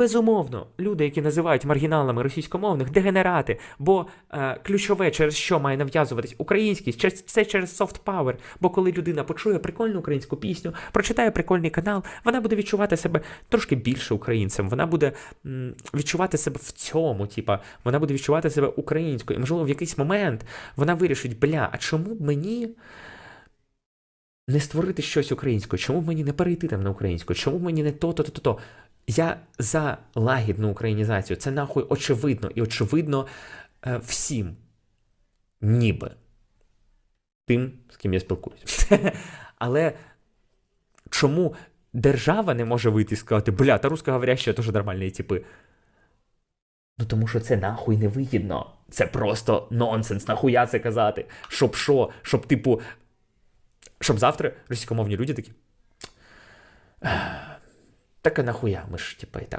Безумовно, люди, які називають маргіналами російськомовних, дегенерати, бо е, ключове, через що має нав'язуватись українськість, через- це через soft power. Бо коли людина почує прикольну українську пісню, прочитає прикольний канал, вона буде відчувати себе трошки більше українцем. Вона буде м, відчувати себе в цьому, типа, вона буде відчувати себе українською. І можливо, в якийсь момент вона вирішить, бля, а чому б мені не створити щось українською? Чому б мені не перейти там на українську? Чому б мені не то, то, то, то, то? Я за лагідну українізацію. Це нахуй очевидно і очевидно е, всім. Ніби. Тим, з ким я спілкуюся. Але чому держава не може вийти і сказати, бля, та русскоговорящі теж нормальні типи? Ну тому що це нахуй не вигідно. Це просто нонсенс, нахуя це казати. Щоб що? Щоб, типу, щоб завтра російськомовні люди такі. «Ех, Так и нахуя? мы же типа, и так